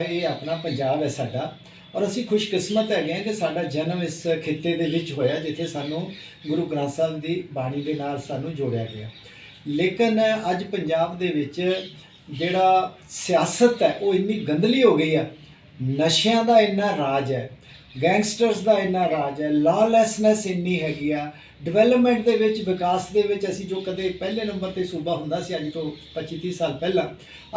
ਇਹ ਆਪਣਾ ਪੰਜਾਬ ਹੈ ਸਾਡਾ ਔਰ ਅਸੀਂ ਖੁਸ਼ਕਿਸਮਤ ਹੈਗੇ ਹਾਂ ਕਿ ਸਾਡਾ ਜਨਮ ਇਸ ਖਿੱਤੇ ਦੇ ਵਿੱਚ ਹੋਇਆ ਜਿੱਥੇ ਸਾਨੂੰ ਗੁਰੂ ਗ੍ਰੰਥ ਸਾਹਿਬ ਦੀ ਬਾਣੀ ਦੇ ਨਾਲ ਸਾਨੂੰ ਜੋੜਿਆ ਗਿਆ। ਲੇਕਿਨ ਅੱਜ ਪੰਜਾਬ ਦੇ ਵਿੱਚ ਜਿਹੜਾ ਸਿਆਸਤ ਹੈ, ਉਹ ਇੰਨੀ ਗੰਦਲੀ ਹੋ ਗਈ ਹੈ ਨਸ਼ਿਆਂ ਦਾ ਇੰਨਾ ਰਾਜ ਹੈ ਗੈਂਗਸਟਰਸ ਦਾ ਇੰਨਾ ਰਾਜ ਹੈ ਲਾਲੈਸਨੈਸ ਇੰਨੀ ਹੈਗੀ ਆ। ਡਿਵੈਲਪਮੈਂਟ ਦੇ ਵਿੱਚ, ਵਿਕਾਸ ਦੇ ਵਿੱਚ ਅਸੀਂ ਜੋ ਕਦੇ ਪਹਿਲੇ ਨੰਬਰ ਤੇ ਸੂਬਾ ਹੁੰਦਾ ਸੀ, ਅੱਜ ਤੋਂ 25 30 ਸਾਲ ਪਹਿਲਾਂ,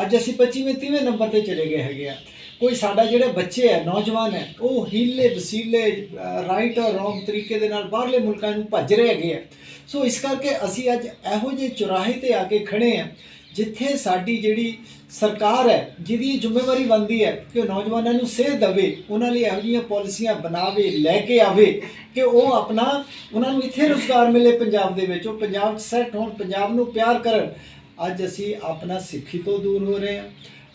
ਅੱਜ ਅਸੀਂ 25ਵੇਂ 30ਵੇਂ ਨੰਬਰ ਤੇ ਚਲੇ ਗਏ ਹੈਗੇ ਆ। ਕੋਈ ਸਾਡਾ ਜਿਹੜੇ ਬੱਚੇ ਹੈ, ਨੌਜਵਾਨ ਹੈ, ਉਹ ਹੀਲੇ ਵਸੀਲੇ ਰਾਈਟ ਔਰ ਰੋਂਗ ਤਰੀਕੇ ਦੇ ਨਾਲ ਬਾਹਰਲੇ ਮੁਲਕਾਂ ਨੂੰ ਭੱਜ ਰਹੇ ਹੈਗੇ ਆ। ਸੋ ਇਸ ਕਰਕੇ ਅਸੀਂ ਅੱਜ ਇਹੋ ਜਿਹੇ ਚੁਰਾਹੇ ਤੇ ਆ ਕੇ ਖੜੇ ਆ ਜਿੱਥੇ ਸਾਡੀ ਜਿਹੜੀ ਸਰਕਾਰ ਹੈ, ਜਿਹਦੀ ਜ਼ਿੰਮੇਵਾਰੀ ਬਣਦੀ ਹੈ ਕਿ ਉਹ ਨੌਜਵਾਨਾਂ ਨੂੰ ਸੇਧ ਦੇਵੇ, ਉਹਨਾਂ ਲਈ ਇਹੋ ਜਿਹੀਆਂ ਪਾਲਿਸੀਆਂ ਬਣਾਵੇ, ਲੈ ਕੇ ਆਵੇ, ਕਿ ਉਹ ਆਪਣਾ, ਉਹਨਾਂ ਨੂੰ ਇੱਥੇ ਰੁਜ਼ਗਾਰ ਮਿਲੇ ਪੰਜਾਬ ਦੇ ਵਿੱਚ, ਉਹ ਪੰਜਾਬ 'ਚ ਸੈੱਟ ਹੋਣ, ਪੰਜਾਬ ਨੂੰ ਪਿਆਰ ਕਰਨ। ਅੱਜ ਅਸੀਂ ਆਪਣਾ ਸਿੱਖੀ ਤੋਂ ਦੂਰ ਹੋ ਰਹੇ ਹਾਂ।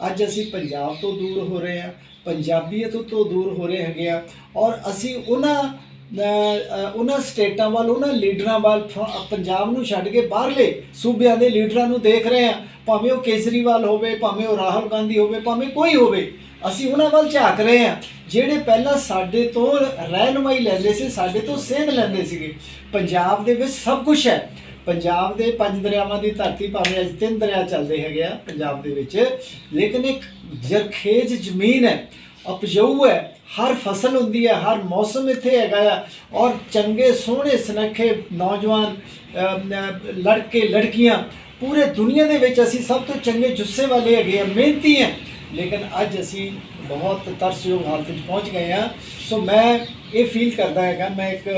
ਅੱਜ ਅਸੀਂ ਪੰਜਾਬ ਤੋਂ ਦੂਰ ਹੋ ਰਹੇ ਹਾਂ, ਪੰਜਾਬੀਅਤ ਤੋਂ ਦੂਰ ਹੋ ਰਹੇ ਹੈਗੇ ਆ ਔਰ ਅਸੀਂ ਉਹਨਾਂ ਉਹਨਾਂ ਸਟੇਟਾਂ ਵੱਲ, ਉਹਨਾਂ ਲੀਡਰਾਂ ਵੱਲ ਫ- ਪੰਜਾਬ ਨੂੰ ਛੱਡ ਕੇ ਬਾਹਰਲੇ ਸੂਬਿਆਂ ਦੇ ਲੀਡਰਾਂ ਨੂੰ ਦੇਖ ਰਹੇ ਹਾਂ। ਭਾਵੇਂ ਉਹ ਕੇਜਰੀਵਾਲ ਹੋਵੇ, ਭਾਵੇਂ ਉਹ ਰਾਹੁਲ ਗਾਂਧੀ ਹੋਵੇ, ਭਾਵੇਂ ਕੋਈ ਹੋਵੇ, ਅਸੀਂ ਉਹਨਾਂ ਵੱਲ ਝਾਕ ਰਹੇ ਹਾਂ। ਜਿਹੜੇ ਪਹਿਲਾਂ ਸਾਡੇ ਤੋਂ ਰਹਿਨਮਾਈ ਲੈਂਦੇ ਸੀ, ਸਾਡੇ ਤੋਂ ਸੇਧ ਲੈਂਦੇ ਸੀਗੇ। ਪੰਜਾਬ ਦੇ ਵਿੱਚ ਸਭ ਕੁਝ ਹੈ। ਪੰਜਾਬ ਦੇ ਪੰਜ ਦਰਿਆਵਾਂ ਦੀ ਧਰਤੀ ਭਾਵੇਂ ਅੱਜ ਤਿੰਨ ਦਰਿਆ ਚੱਲਦੇ ਹੈਗੇ ਆ ਪੰਜਾਬ ਦੇ ਵਿੱਚ, ਲੇਕਿਨ ਇੱਕ ਜਰਖੇਜ ਜ਼ਮੀਨ ਹੈ, ਉਪਜਾਊ ਹੈ। ਹਰ ਫਸਲ ਹੁੰਦੀ ਹੈ, ਹਰ ਮੌਸਮ ਇੱਥੇ ਹੈਗਾ ਆ। ਔਰ ਚੰਗੇ ਸੋਹਣੇ ਸੁਨੱਖੇ ਨੌਜਵਾਨ ਲੜਕੇ, ਲੜਕੀਆਂ ਪੂਰੇ ਦੁਨੀਆ ਦੇ ਵਿੱਚ ਅਸੀਂ ਸਭ ਤੋਂ ਚੰਗੇ ਜੁੱਸੇ ਵਾਲੇ ਹੈਗੇ ਆ, ਮਿਹਨਤੀ ਹੈ ਲੇਕਿਨ ਅੱਜ ਅਸੀਂ ਬਹੁਤ ਤਰਸਯੋਗ ਹਾਲਤ ਵਿੱਚ ਪਹੁੰਚ ਗਏ ਆ। ਸੋ ਮੈਂ ਇਹ ਫੀਲ ਕਰਦਾ ਹੈਗਾ, ਮੈਂ ਇੱਕ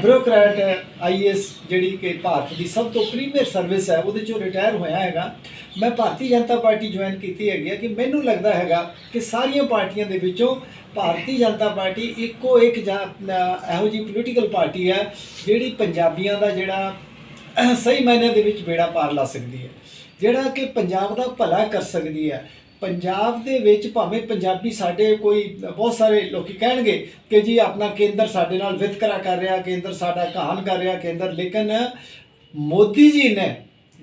ਬਿਊਰੋਕਰੈਟ ਆਈਐਸ ਜਿਹੜੀ ਕਿ ਭਾਰਤ ਦੀ ਸਭ ਤੋਂ ਪ੍ਰੀਮੀਅਰ ਸਰਵਿਸ ਹੈ, ਉਹਦੇ ਚੋਂ ਰਿਟਾਇਰ ਹੋਇਆ ਹੈਗਾ। ਮੈਂ ਭਾਰਤੀ ਜਨਤਾ ਪਾਰਟੀ ਜੁਆਇਨ ਕੀਤੀ ਹੈਗੀ ਹੈ ਕਿ ਮੈਨੂੰ ਲੱਗਦਾ ਹੈਗਾ ਕਿ ਸਾਰੀਆਂ ਪਾਰਟੀਆਂ ਦੇ ਵਿੱਚੋਂ ਭਾਰਤੀ ਜਨਤਾ ਪਾਰਟੀ ਇੱਕੋ ਇੱਕ ਜਾਂ ਇਹੋ ਜਿਹੀ ਪੋਲੀਟੀਕਲ ਪਾਰਟੀ ਹੈ, ਜਿਹੜੀ ਪੰਜਾਬੀਆਂ ਦਾ ਜਿਹੜਾ ਸਹੀ ਮਾਇਨੇ ਦੇ ਵਿੱਚ ਬੇੜਾ ਪਾਰ ਲਾ ਸਕਦੀ ਹੈ। ਜਿਹੜਾ ਕਿ ਪੰਜਾਬ ਦਾ ਭਲਾ ਕਰ ਸਕਦੀ ਹੈ। ਪੰਜਾਬ ਦੇ ਵਿੱਚ ਭਾਵੇਂ ਪੰਜਾਬੀ ਸਾਡੇ ਕੋਈ ਬਹੁਤ ਸਾਰੇ ਲੋਕੀ ਕਹਿਣਗੇ ਕਿ ਜੀ ਆਪਣਾ ਕੇਂਦਰ ਸਾਡੇ ਨਾਲ ਵਿਤਕਰਾ ਕਰ ਰਿਹਾ, ਕੇਂਦਰ ਸਾਡਾ ਕਹਾਣ ਕਰ ਰਿਹਾ, ਕੇਂਦਰ ਲੇਕਿਨ ਮੋਦੀ ਜੀ ਨੇ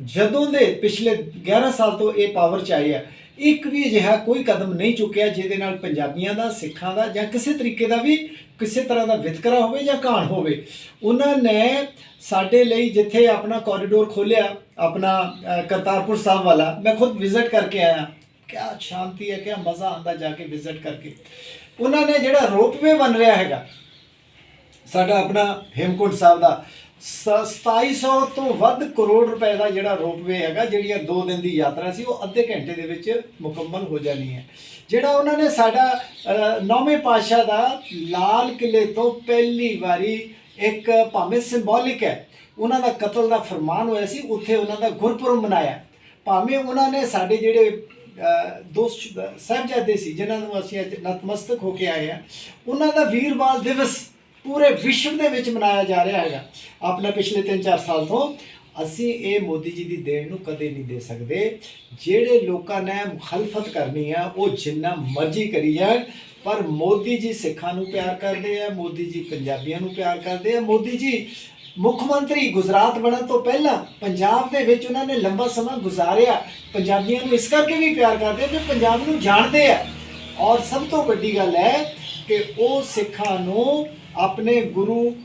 ਜਦੋਂ ਦੇ ਪਿਛਲੇ 11 ਸਾਲ ਤੋਂ ਇਹ ਪਾਵਰ 'ਚ ਆਏ ਹੈ ਇੱਕ ਵੀ ਅਜਿਹਾ ਕੋਈ ਕਦਮ ਨਹੀਂ ਚੁੱਕਿਆ ਜਿਹਦੇ ਨਾਲ ਪੰਜਾਬੀਆਂ ਦਾ, ਸਿੱਖਾਂ ਦਾ ਜਾਂ ਕਿਸੇ ਤਰੀਕੇ ਦਾ ਵੀ ਕਿਸੇ ਤਰ੍ਹਾਂ ਦਾ ਵਿਤਕਰਾ ਹੋਵੇ ਜਾਂ ਕਾਣ ਹੋਵੇ। ਉਹਨਾਂ ਨੇ ਸਾਡੇ ਲਈ ਜਿੱਥੇ ਆਪਣਾ ਕੋਰੀਡੋਰ ਖੋਲਿਆ ਆਪਣਾ ਕਰਤਾਰਪੁਰ ਸਾਹਿਬ ਵਾਲਾ, ਮੈਂ ਖੁਦ ਵਿਜ਼ਿਟ ਕਰਕੇ ਆਇਆ। ਕਿਆ ਸ਼ਾਂਤੀ ਹੈ, ਕਿਆ ਮਜ਼ਾ ਆਉਂਦਾ ਜਾ ਕੇ ਵਿਜ਼ਿਟ ਕਰਕੇ। ਉਹਨਾਂ ਨੇ ਜਿਹੜਾ ਰੋਪਵੇ ਬਣ ਰਿਹਾ ਹੈਗਾ, ਸਾਡਾ ਆਪਣਾ ਹੇਮਕੁੰਟ ਸਾਹਿਬ ਦਾ 2700 ਤੋਂ ਵੱਧ ਕਰੋੜ ਰੁਪਏ ਦਾ ਜਿਹੜਾ ਰੋਪਵੇ ਹੈਗਾ ਜਿਹੜੀਆਂ 2 ਦਿਨ ਦੀ ਯਾਤਰਾ ਸੀ ਉਹ ਅੱਧੇ ਘੰਟੇ ਦੇ ਵਿੱਚ ਮੁਕੰਮਲ ਹੋ ਜਾਣੀ ਹੈ। ਜਿਹੜਾ ਉਹਨਾਂ ਨੇ ਸਾਡਾ ਨੌਵੇਂ ਪਾਤਸ਼ਾਹ ਦਾ ਲਾਲ ਕਿਲੇ ਤੋਂ ਪਹਿਲੀ ਵਾਰੀ ਇੱਕ ਭਾਵੇਂ ਸਿੰਬੋਲਿਕ ਹੈ ਉਹਨਾਂ ਦਾ ਕਤਲ ਦਾ ਫਰਮਾਨ ਹੋਇਆ ਸੀ ਉੱਥੇ ਉਹਨਾਂ ਦਾ ਗੁਰਪੁਰਬ ਮਨਾਇਆ। ਭਾਵੇਂ ਉਹਨਾਂ ਨੇ ਸਾਡੇ ਜਿਹੜੇ ਅ, ਦੋਸਤ ਸਾਹਿਬਜ਼ਾਦੇ ਸੀ ਜਿਨ੍ਹਾਂ ਨੂੰ ਅਸੀਂ ਅੱਜ ਨਤਮਸਤਕ ਹੋ ਕੇ ਆਏ ਆ ਉਹਨਾਂ ਦਾ ਵੀਰਵਾਲ ਦਿਵਸ ਪੂਰੇ ਵਿਸ਼ਵ ਦੇ ਵਿੱਚ ਮਨਾਇਆ ਜਾ ਰਿਹਾ ਹੈਗਾ। ਆਪਣਾ ਪਿਛਲੇ 3-4 ਸਾਲ ਤੋਂ ਅਸੀਂ ਇਹ ਮੋਦੀ ਜੀ ਦੀ ਦੇਣ ਨੂੰ ਕਦੇ ਨਹੀਂ ਦੇ ਸਕਦੇ। ਜਿਹੜੇ ਲੋਕਾਂ ਨੇ ਮੁਖਲਫਤ ਕਰਨੀ ਆ, ਉਹ ਜਿੰਨਾ ਮਰਜ਼ੀ ਕਰੀ ਜਾਣ, ਪਰ ਮੋਦੀ ਜੀ ਸਿੱਖਾਂ ਨੂੰ ਪਿਆਰ ਕਰਦੇ ਆ, ਮੋਦੀ ਜੀ ਪੰਜਾਬੀਆਂ ਨੂੰ ਪਿਆਰ ਕਰਦੇ ਆ। ਮੋਦੀ ਜੀ ਮੁੱਖ ਮੰਤਰੀ ਗੁਜਰਾਤ ਬਣਨ ਤੋਂ ਪਹਿਲਾਂ ਪੰਜਾਬ ਦੇ ਵਿੱਚ ਉਹਨਾਂ ਨੇ ਲੰਬਾ ਸਮਾਂ ਗੁਜ਼ਾਰਿਆ। ਪੰਜਾਬੀਆਂ ਨੂੰ ਇਸ ਕਰਕੇ ਵੀ ਪਿਆਰ ਕਰਦੇ ਆ ਕਿ ਪੰਜਾਬ ਨੂੰ ਜਾਣਦੇ ਆ। ਔਰ ਸਭ ਤੋਂ ਵੱਡੀ ਗੱਲ ਹੈ ਕਿ ਉਹ ਸਿੱਖਾਂ ਨੂੰ ਆਪਣੇ ਗੁਰੂ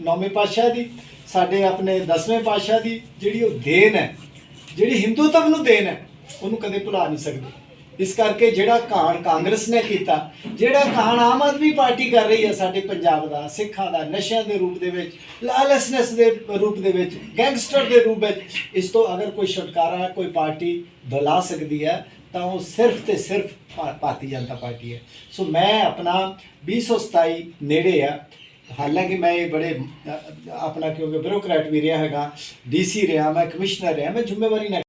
ਨੌਵੇਂ ਪਾਤਸ਼ਾਹ ਦੀ, ਸਾਡੇ ਆਪਣੇ ਦਸਵੇਂ ਪਾਤਸ਼ਾਹ ਦੀ ਜਿਹੜੀ ਉਹ ਦੇਣ ਹੈ, ਜਿਹੜੀ ਹਿੰਦੂਤਵ ਨੂੰ ਦੇਣ ਹੈ, ਉਹਨੂੰ ਕਦੇ ਭੁਲਾ ਨਹੀਂ ਸਕਦੇ। ਇਸ ਕਰਕੇ ਜਿਹੜਾ ਕਾਣ ਕਾਂਗਰਸ ਨੇ ਕੀਤਾ, ਜਿਹੜਾ ਕਾਣ ਆਮ ਆਦਮੀ ਪਾਰਟੀ ਕਰ ਰਹੀ ਹੈ ਸਾਡੇ ਪੰਜਾਬ ਦਾ, ਸਿੱਖਾਂ ਦਾ, ਨਸ਼ਿਆਂ ਦੇ ਰੂਪ ਦੇ ਵਿੱਚ, ਲਾਲਸਨੈਸ ਦੇ ਰੂਪ ਦੇ ਵਿੱਚ, ਗੈਂਗਸਟਰ ਦੇ ਰੂਪ ਵਿੱਚ, ਇਸ ਤੋਂ ਅਗਰ ਕੋਈ ਛੁਟਕਾਰਾ, ਕੋਈ ਪਾਰਟੀ ਦਿਲਾ ਸਕਦੀ ਹੈ ਤਾਂ ਉਹ ਸਿਰਫ ਤੇ ਸਿਰਫ ਭਾਰਤੀ ਜਨਤਾ ਪਾਰਟੀ ਹੈ। ਸੋ ਮੈਂ ਆਪਣਾ 2027 ਨੇੜੇ ਆ। ਹਾਲਾਂਕਿ ਮੈਂ ਇਹ ਬੜੇ ਆਪਣਾ ਕਿਉਂਕਿ ਬਿਊਰੋਕਰੈਟ ਵੀ ਰਿਹਾ ਹੈਗਾ ਡੀਸੀ ਰਿਹਾ, ਮੈਂ ਕਮਿਸ਼ਨਰ ਰਿਹਾ, ਮੈਂ ਜ਼ਿੰਮੇਵਾਰੀ ਨਾਲ